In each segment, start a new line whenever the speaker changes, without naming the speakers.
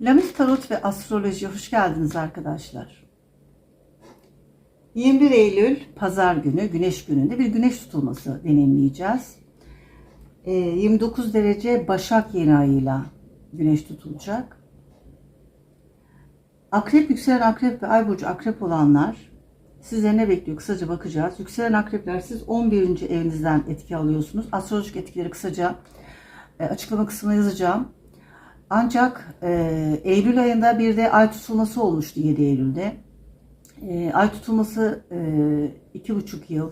Lamis Tarot ve Astroloji hoş geldiniz arkadaşlar. 21 Eylül Pazar günü Güneş gününde bir güneş tutulması deneyimleyeceğiz. Ee, 29 derece Başak yeni ayıyla güneş tutulacak. Akrep, yükselen akrep ve ay burcu akrep olanlar sizleri ne bekliyor? Kısaca bakacağız. Yükselen akrepler siz 11. evinizden etki alıyorsunuz. Astrolojik etkileri kısaca e, açıklama kısmına yazacağım. Ancak e, Eylül ayında bir de ay tutulması olmuştu 7 Eylül'de. E, ay tutulması e, iki buçuk yıl,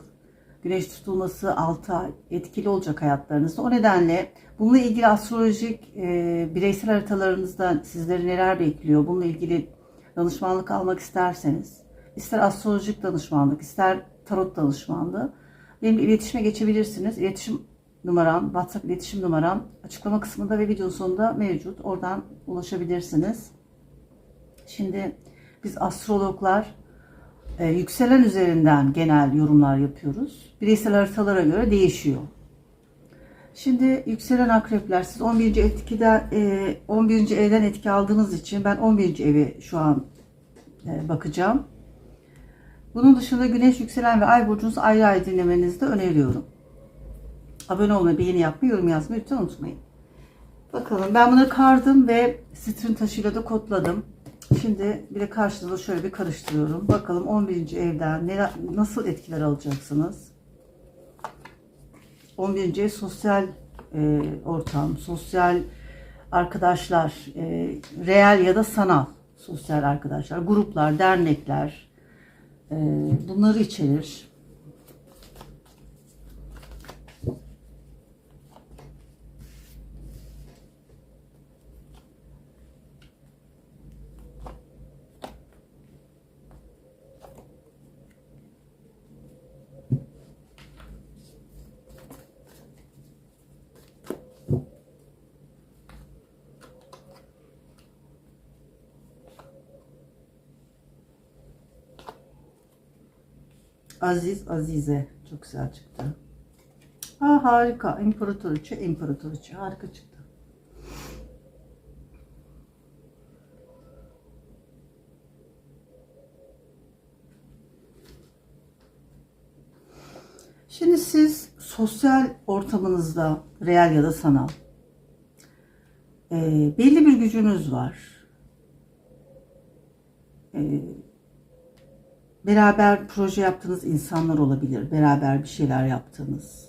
güneş tutulması 6 ay etkili olacak hayatlarınızda. O nedenle bununla ilgili astrolojik e, bireysel haritalarınızda sizleri neler bekliyor, bununla ilgili danışmanlık almak isterseniz, ister astrolojik danışmanlık, ister tarot danışmanlığı, benimle iletişime geçebilirsiniz. İletişim numaram, WhatsApp iletişim numaram açıklama kısmında ve video sonunda mevcut. Oradan ulaşabilirsiniz. Şimdi biz astrologlar e, yükselen üzerinden genel yorumlar yapıyoruz. Bireysel haritalara göre değişiyor. Şimdi yükselen akrepler siz 11. etkide e, 11. evden etki aldığınız için ben 11. evi şu an e, bakacağım. Bunun dışında güneş yükselen ve ay burcunuzu ayrı ayrı dinlemenizi de öneriyorum. Abone olmayı, beğeni yapmayı, yorum yazmayı lütfen unutmayın. Bakalım ben bunları kardım ve sitrin taşıyla da kodladım. Şimdi bir de karşılığında şöyle bir karıştırıyorum. Bakalım 11. evden neler, nasıl etkiler alacaksınız? 11. ev sosyal e, ortam, sosyal arkadaşlar, e, reel ya da sanal sosyal arkadaşlar, gruplar, dernekler e, bunları içerir. Aziz, Azize. Çok güzel çıktı. Ha, harika. İmparatoriçe, imparatoriçe. Harika çıktı. Şimdi siz sosyal ortamınızda, real ya da sanal, e, belli bir gücünüz var. E, beraber proje yaptığınız insanlar olabilir. Beraber bir şeyler yaptığınız.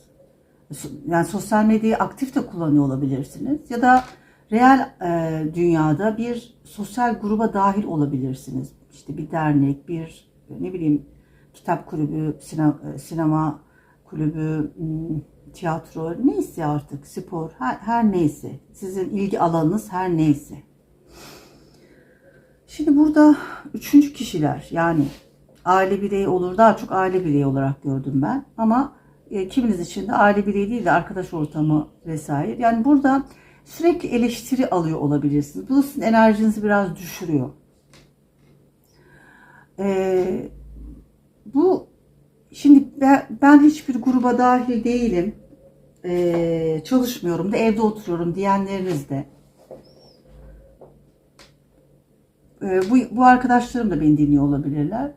Yani sosyal medyayı aktif de kullanıyor olabilirsiniz. Ya da real e, dünyada bir sosyal gruba dahil olabilirsiniz. İşte bir dernek, bir ne bileyim kitap kulübü, sinema, sinema kulübü, hmm, tiyatro, neyse artık spor, her, her neyse. Sizin ilgi alanınız her neyse. Şimdi burada üçüncü kişiler yani aile bireyi olur. Daha çok aile bireyi olarak gördüm ben. Ama e, kiminiz için de aile bireyi değil de arkadaş ortamı vesaire. Yani burada sürekli eleştiri alıyor olabilirsiniz. Bu sizin enerjinizi biraz düşürüyor. E, bu şimdi ben, ben hiçbir gruba dahil değilim. E, çalışmıyorum da evde oturuyorum diyenleriniz de. E, bu, bu arkadaşlarım da beni dinliyor olabilirler.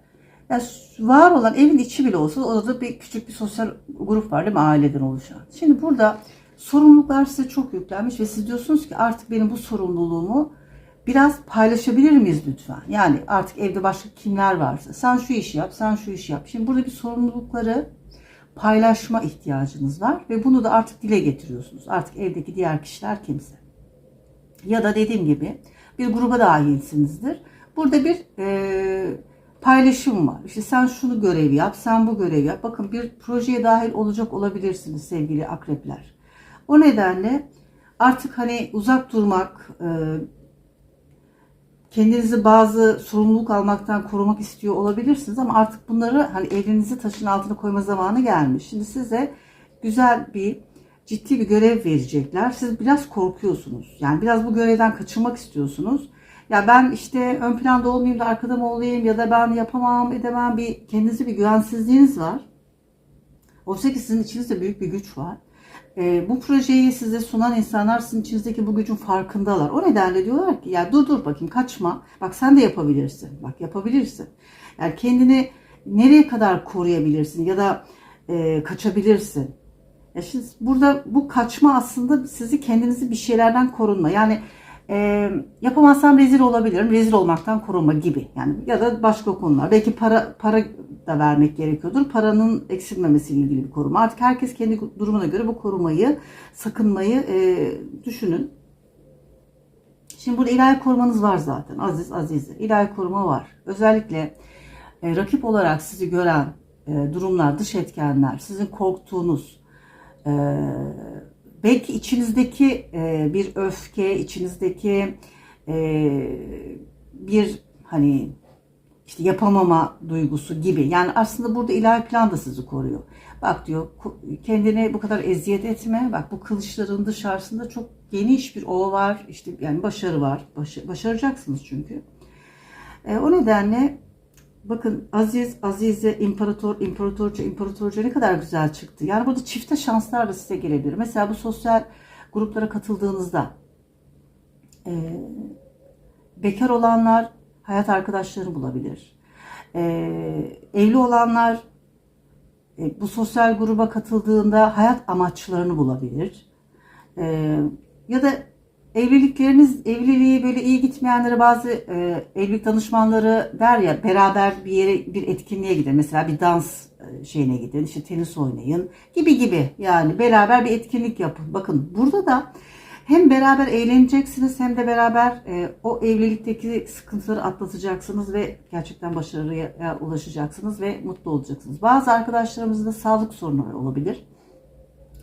Yani var olan evin içi bile olsa orada bir küçük bir sosyal grup var değil mi aileden oluşan. Şimdi burada sorumluluklar size çok yüklenmiş ve siz diyorsunuz ki artık benim bu sorumluluğumu biraz paylaşabilir miyiz lütfen? Yani artık evde başka kimler varsa sen şu işi yap, sen şu işi yap. Şimdi burada bir sorumlulukları paylaşma ihtiyacınız var ve bunu da artık dile getiriyorsunuz. Artık evdeki diğer kişiler kimse. Ya da dediğim gibi bir gruba dahilsinizdir. Burada bir e, paylaşım var. İşte sen şunu görev yap, sen bu görev yap. Bakın bir projeye dahil olacak olabilirsiniz sevgili akrepler. O nedenle artık hani uzak durmak, e, kendinizi bazı sorumluluk almaktan korumak istiyor olabilirsiniz ama artık bunları hani elinizi taşın altına koyma zamanı gelmiş. Şimdi size güzel bir ciddi bir görev verecekler. Siz biraz korkuyorsunuz. Yani biraz bu görevden kaçınmak istiyorsunuz. Ya ben işte ön planda olmayayım da arkada mı olayım ya da ben yapamam edemem bir kendinize bir güvensizliğiniz var. Oysa ki sizin içinizde büyük bir güç var. e, bu projeyi size sunan insanlar sizin içinizdeki bu gücün farkındalar. O nedenle diyorlar ki ya dur dur bakayım kaçma. Bak sen de yapabilirsin. Bak yapabilirsin. Yani kendini nereye kadar koruyabilirsin ya da e, kaçabilirsin. Ya şimdi burada bu kaçma aslında sizi kendinizi bir şeylerden korunma. Yani e, yapamazsam rezil olabilirim. Rezil olmaktan korunma gibi. Yani ya da başka konular. Belki para para da vermek gerekiyordur. Paranın eksilmemesiyle ilgili bir koruma. Artık herkes kendi durumuna göre bu korumayı, sakınmayı e, düşünün. Şimdi burada ilahi korumanız var zaten. Aziz aziz. İlahi koruma var. Özellikle e, rakip olarak sizi gören e, durumlar, dış etkenler, sizin korktuğunuz, e, belki içinizdeki e, bir öfke, içinizdeki e, bir hani işte yapamama duygusu gibi. Yani aslında burada ilahi plan da sizi koruyor. Bak diyor kendine bu kadar eziyet etme. Bak bu kılıçların dışarısında çok geniş bir ova var. İşte yani başarı var. Baş, başaracaksınız çünkü. E, o nedenle bakın Aziz, Azize, İmparator, İmparatorca, İmparatorca ne kadar güzel çıktı. Yani burada çifte şanslar da size gelebilir. Mesela bu sosyal gruplara katıldığınızda e, bekar olanlar hayat arkadaşları bulabilir. E, evli olanlar e, bu sosyal gruba katıldığında hayat amaçlarını bulabilir. E, ya da evlilikleriniz, evliliği böyle iyi gitmeyenlere bazı e, evlilik danışmanları der ya beraber bir yere bir etkinliğe gidin. Mesela bir dans e, şeyine gidin, işte tenis oynayın gibi gibi. Yani beraber bir etkinlik yapın. Bakın burada da hem beraber eğleneceksiniz hem de beraber e, o evlilikteki sıkıntıları atlatacaksınız ve gerçekten başarıya ulaşacaksınız ve mutlu olacaksınız. Bazı arkadaşlarımızın da sağlık sorunları olabilir.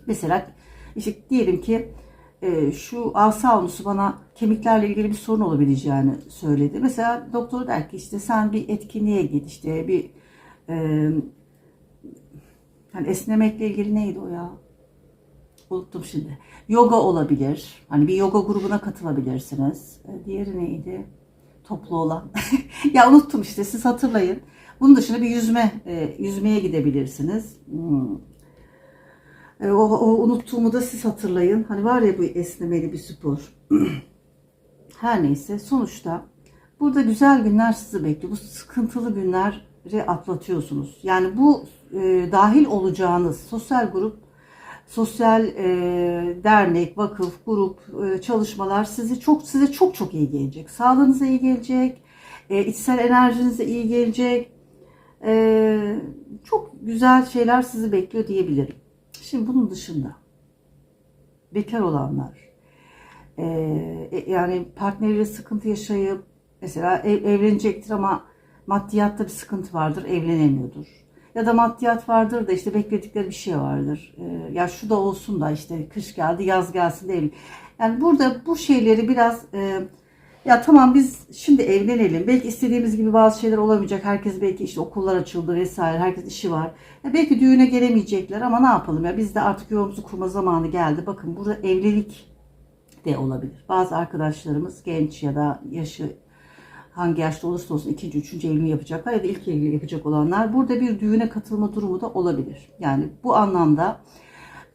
Mesela işte diyelim ki e, şu asa onusu bana kemiklerle ilgili bir sorun olabileceğini söyledi. Mesela doktor der ki işte sen bir etkinliğe git işte bir e, hani esnemekle ilgili neydi o ya? Unuttum şimdi. Yoga olabilir. Hani bir yoga grubuna katılabilirsiniz. E, diğeri neydi? Toplu olan. ya unuttum işte siz hatırlayın. Bunun dışında bir yüzme, e, yüzmeye gidebilirsiniz. Hmm. E, o, o unuttuğumu da siz hatırlayın. Hani var ya bu esnemeli bir spor. Her neyse sonuçta burada güzel günler sizi bekliyor. Bu sıkıntılı günleri atlatıyorsunuz. Yani bu e, dahil olacağınız sosyal grup, sosyal e, dernek, vakıf, grup e, çalışmalar sizi çok size çok çok iyi gelecek. Sağlığınıza iyi gelecek, e, içsel enerjinize iyi gelecek. E, çok güzel şeyler sizi bekliyor diyebilirim. Şimdi bunun dışında bekar olanlar e, yani partneriyle sıkıntı yaşayıp mesela ev, evlenecektir ama maddiyatta bir sıkıntı vardır evlenemiyordur. Ya da maddiyat vardır da işte bekledikleri bir şey vardır. E, ya şu da olsun da işte kış geldi yaz gelsin de evlen. Yani burada bu şeyleri biraz e, ya tamam biz şimdi evlenelim. Belki istediğimiz gibi bazı şeyler olamayacak. Herkes belki işte okullar açıldı vesaire. Herkes işi var. Ya belki düğüne gelemeyecekler ama ne yapalım ya biz de artık yolumuzu kurma zamanı geldi. Bakın burada evlilik de olabilir. Bazı arkadaşlarımız genç ya da yaşı hangi yaşta olursa olsun ikinci, üçüncü evliliği yapacaklar ya da ilk evliliği yapacak olanlar burada bir düğüne katılma durumu da olabilir. Yani bu anlamda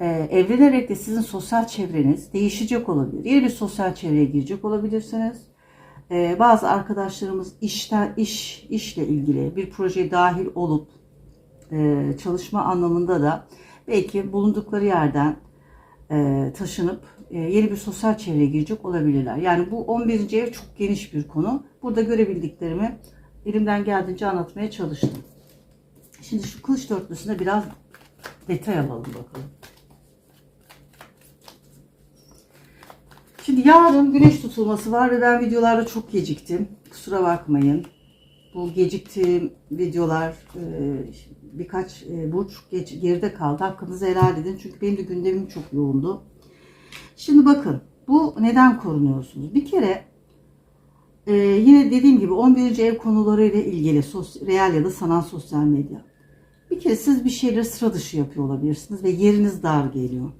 e, evlenerek de sizin sosyal çevreniz değişecek olabilir. Yeni bir sosyal çevreye girecek olabilirsiniz. Ee, bazı arkadaşlarımız işten iş işle ilgili bir projeye dahil olup e, çalışma anlamında da belki bulundukları yerden e, taşınıp e, yeni bir sosyal çevreye girecek olabilirler. Yani bu 11. ev çok geniş bir konu. Burada görebildiklerimi elimden geldiğince anlatmaya çalıştım. Şimdi şu kılıç dörtlüsünde biraz detay alalım bakalım. Şimdi yarın güneş tutulması var ve ben videolarda çok geciktim. Kusura bakmayın. Bu geciktiğim videolar e, birkaç e, burç geride kaldı. Hakkınızı helal edin. Çünkü benim de gündemim çok yoğundu. Şimdi bakın. Bu neden korunuyorsunuz? Bir kere e, yine dediğim gibi 11. ev konuları ile ilgili sos, real ya da sanal sosyal medya. Bir kere siz bir şeyleri sıra dışı yapıyor olabilirsiniz ve yeriniz dar geliyor.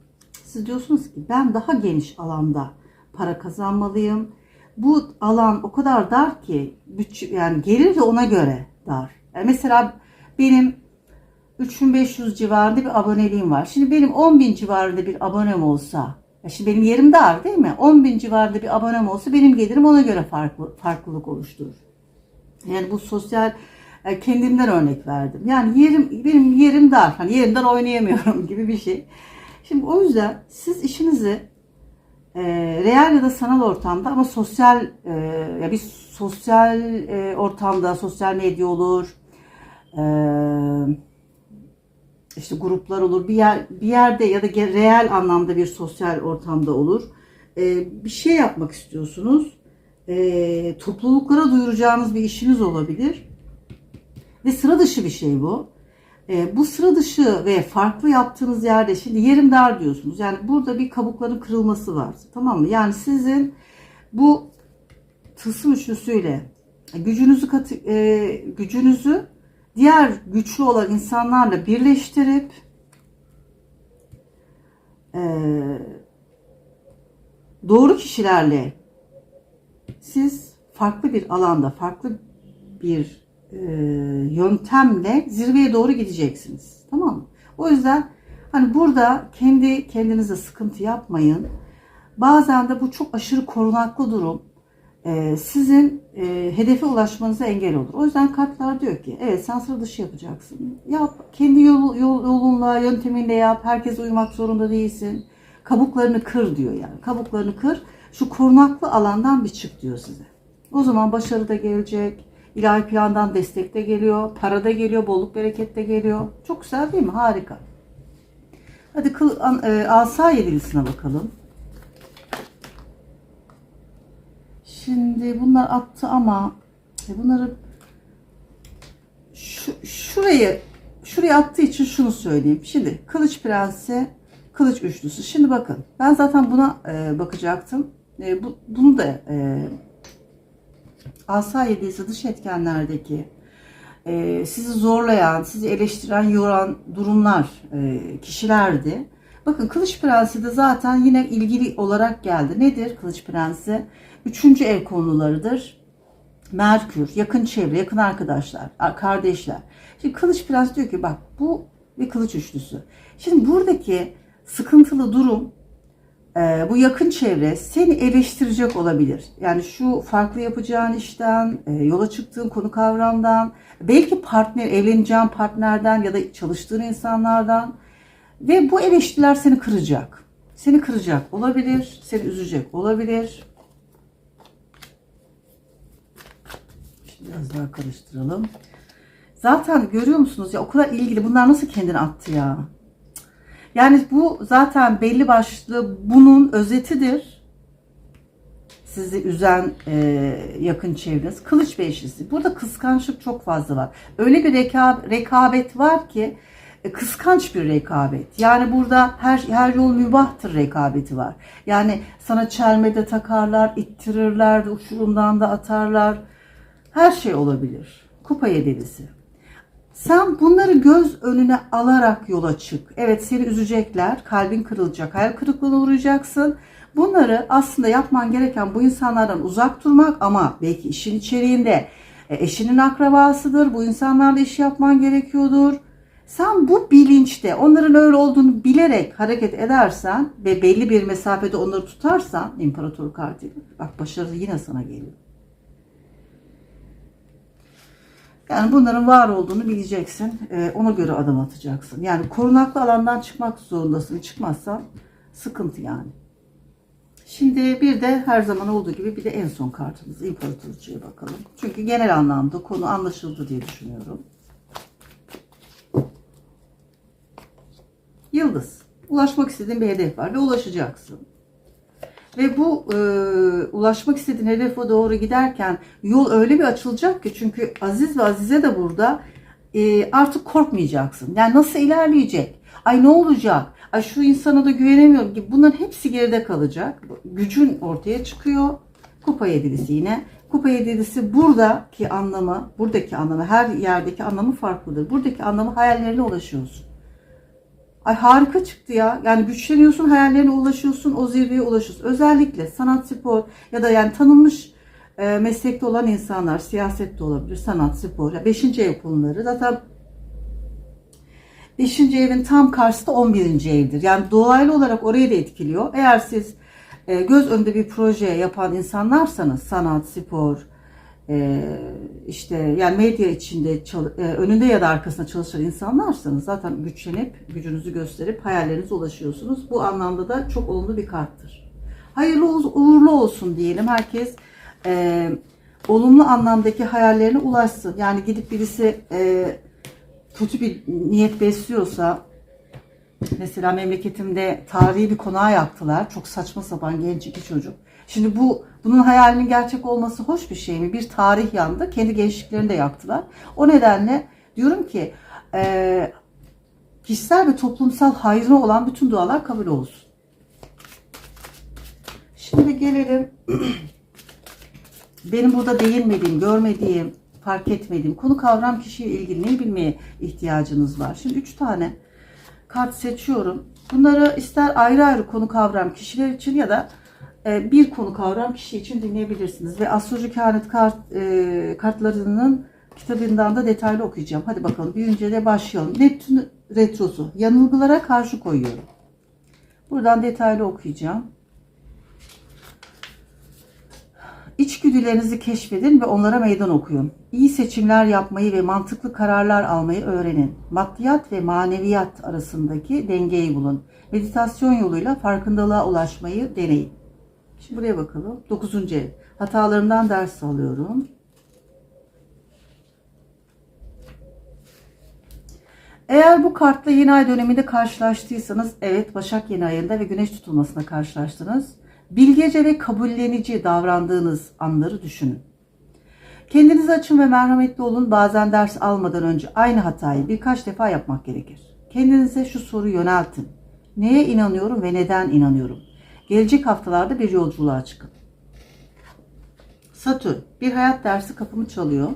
Siz diyorsunuz ki ben daha geniş alanda para kazanmalıyım. Bu alan o kadar dar ki yani gelir de ona göre dar. Yani mesela benim 3500 civarında bir aboneliğim var. Şimdi benim 10.000 civarında bir abonem olsa, şimdi benim yerim dar değil mi? 10.000 civarında bir abonem olsa benim gelirim ona göre farklı, farklılık oluşturur. Yani bu sosyal e, kendimden örnek verdim. Yani yerim benim yerim dar. Hani yerimden oynayamıyorum gibi bir şey. Şimdi o yüzden siz işinizi e, real ya da sanal ortamda ama sosyal e, ya bir sosyal e, ortamda sosyal medya olur. E, işte gruplar olur. Bir yer bir yerde ya da reel anlamda bir sosyal ortamda olur. E, bir şey yapmak istiyorsunuz. E, topluluklara duyuracağınız bir işiniz olabilir. Ve sıra dışı bir şey bu. E, bu sıra dışı ve farklı yaptığınız yerde şimdi yerim dar diyorsunuz. Yani burada bir kabukların kırılması var. Tamam mı? Yani sizin bu tılsım üçlüsüyle gücünüzü katı, e, gücünüzü diğer güçlü olan insanlarla birleştirip e, doğru kişilerle siz farklı bir alanda, farklı bir e, yöntemle zirveye doğru gideceksiniz. Tamam mı? O yüzden hani burada kendi kendinize sıkıntı yapmayın. Bazen de bu çok aşırı korunaklı durum e, sizin e, hedefe ulaşmanıza engel olur. O yüzden kartlar diyor ki evet sen sıra dışı yapacaksın. Yap. Kendi yol, yol, yolunla, yönteminle yap. Herkes uymak zorunda değilsin. Kabuklarını kır diyor yani. Kabuklarını kır. Şu korunaklı alandan bir çık diyor size. O zaman başarı da gelecek. İlahi plandan destek de geliyor. Para da geliyor. Bolluk bereket de geliyor. Çok güzel değil mi? Harika. Hadi kıl, an, e, asa yedilisine bakalım. Şimdi bunlar attı ama e, bunları şu, şurayı şuraya attığı için şunu söyleyeyim. Şimdi kılıç prensi, kılıç üçlüsü. Şimdi bakın ben zaten buna e, bakacaktım. E, bu, bunu da e, asa yediyse dış etkenlerdeki e, sizi zorlayan, sizi eleştiren, yoran durumlar, e, kişilerdi. Bakın Kılıç Prensi de zaten yine ilgili olarak geldi. Nedir Kılıç Prensi? Üçüncü ev konularıdır. Merkür, yakın çevre, yakın arkadaşlar, kardeşler. Şimdi Kılıç Prens diyor ki bak bu bir kılıç üçlüsü. Şimdi buradaki sıkıntılı durum e, bu yakın çevre seni eleştirecek olabilir. Yani şu farklı yapacağın işten, e, yola çıktığın konu kavramdan, belki partner, evleneceğin partnerden ya da çalıştığın insanlardan ve bu eleştiriler seni kıracak. Seni kıracak olabilir, seni üzecek olabilir. Şimdi biraz daha karıştıralım. Zaten görüyor musunuz ya o kadar ilgili. Bunlar nasıl kendini attı ya? Yani bu zaten belli başlı bunun özetidir. Sizi üzen e, yakın çevreniz. Kılıç beşlisi. Burada kıskançlık çok fazla var. Öyle bir reka, rekabet var ki e, kıskanç bir rekabet. Yani burada her her yol mübahtır rekabeti var. Yani sana çelmede takarlar, ittirirler, uçurumdan da atarlar. Her şey olabilir. Kupa yedilisi. Sen bunları göz önüne alarak yola çık. Evet seni üzecekler, kalbin kırılacak, hayal kırıklığına uğrayacaksın. Bunları aslında yapman gereken bu insanlardan uzak durmak ama belki işin içeriğinde e, eşinin akrabasıdır. Bu insanlarla iş yapman gerekiyordur. Sen bu bilinçte onların öyle olduğunu bilerek hareket edersen ve belli bir mesafede onları tutarsan imparator kartıyla bak başarı yine sana geliyor. Yani bunların var olduğunu bileceksin. Ee, ona göre adım atacaksın. Yani korunaklı alandan çıkmak zorundasın. Çıkmazsan sıkıntı yani. Şimdi bir de her zaman olduğu gibi bir de en son kartımız imparatorcuya bakalım. Çünkü genel anlamda konu anlaşıldı diye düşünüyorum. Yıldız. Ulaşmak istediğin bir hedef var ve ulaşacaksın. Ve bu e, ulaşmak istediğin hedefe doğru giderken yol öyle bir açılacak ki çünkü Aziz ve Azize de burada e, artık korkmayacaksın. Yani nasıl ilerleyecek? Ay ne olacak? Ay şu insana da güvenemiyorum ki bunların hepsi geride kalacak. Gücün ortaya çıkıyor. Kupa yedilisi yine. Kupa yedilisi buradaki anlamı, buradaki anlamı, her yerdeki anlamı farklıdır. Buradaki anlamı hayallerine ulaşıyorsun. Ay harika çıktı ya. Yani güçleniyorsun, hayallerine ulaşıyorsun, o zirveye ulaşıyorsun. Özellikle sanat, spor ya da yani tanınmış e, meslekte olan insanlar, siyaset de olabilir, sanat, spor, ya beşinci ev konuları. Zaten 5. evin tam karşısı da 11. evdir. Yani dolaylı olarak orayı da etkiliyor. Eğer siz e, göz önünde bir proje yapan insanlarsanız sanat, spor, e, işte yani medya içinde e, önünde ya da arkasında çalışan insanlarsanız zaten güçlenip gücünüzü gösterip hayallerinize ulaşıyorsunuz. Bu anlamda da çok olumlu bir karttır. Hayırlı uğ- uğurlu olsun diyelim. Herkes e, olumlu anlamdaki hayallerine ulaşsın. Yani gidip birisi e, kötü bir niyet besliyorsa Mesela memleketimde tarihi bir konağı yaptılar. Çok saçma sapan genç iki çocuk. Şimdi bu bunun hayalinin gerçek olması hoş bir şey mi? Bir tarih yandı. Kendi gençliklerini de yaktılar. O nedenle diyorum ki e, kişisel ve toplumsal hayrına olan bütün dualar kabul olsun. Şimdi gelelim benim burada değinmediğim, görmediğim, fark etmediğim konu kavram kişiyle ilgili neyi bilmeye ihtiyacınız var. Şimdi üç tane kart seçiyorum. Bunları ister ayrı ayrı konu kavram kişiler için ya da bir konu kavram kişi için dinleyebilirsiniz. Ve astroloji kehanet kart, e, kartlarının kitabından da detaylı okuyacağım. Hadi bakalım bir önce de başlayalım. Neptün retrosu. Yanılgılara karşı koyuyorum. Buradan detaylı okuyacağım. İçgüdülerinizi keşfedin ve onlara meydan okuyun. İyi seçimler yapmayı ve mantıklı kararlar almayı öğrenin. Maddiyat ve maneviyat arasındaki dengeyi bulun. Meditasyon yoluyla farkındalığa ulaşmayı deneyin. Şimdi buraya bakalım. 9. ev. Hatalarımdan ders alıyorum. Eğer bu kartla yeni ay döneminde karşılaştıysanız, evet Başak yeni ayında ve güneş tutulmasına karşılaştınız. Bilgece ve kabullenici davrandığınız anları düşünün. Kendinizi açın ve merhametli olun. Bazen ders almadan önce aynı hatayı birkaç defa yapmak gerekir. Kendinize şu soruyu yöneltin. Neye inanıyorum ve neden inanıyorum? Gelecek haftalarda bir yolculuğa çıkın. Satürn, bir hayat dersi kapımı çalıyor.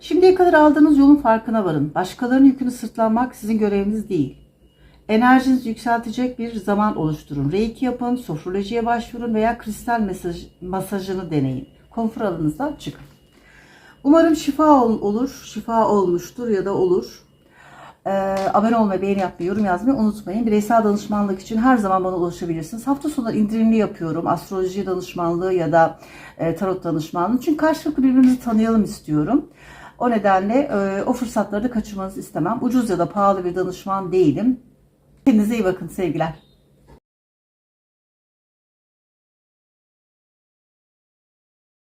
Şimdiye kadar aldığınız yolun farkına varın. Başkalarının yükünü sırtlanmak sizin göreviniz değil. Enerjinizi yükseltecek bir zaman oluşturun. Reiki yapın, sofrolojiye başvurun veya kristal mesaj, masajını deneyin. Konfor alanınızdan çıkın. Umarım şifa ol- olur, şifa olmuştur ya da olur. Ee, abone olmayı, beğeni yapmayı, yorum yazmayı unutmayın. Bireysel danışmanlık için her zaman bana ulaşabilirsiniz. Hafta sonu indirimli yapıyorum. Astroloji danışmanlığı ya da e, tarot danışmanlığı. Çünkü karşılıklı birbirimizi tanıyalım istiyorum. O nedenle e, o fırsatları da kaçırmanızı istemem. Ucuz ya da pahalı bir danışman değilim. Kendinize iyi bakın sevgiler.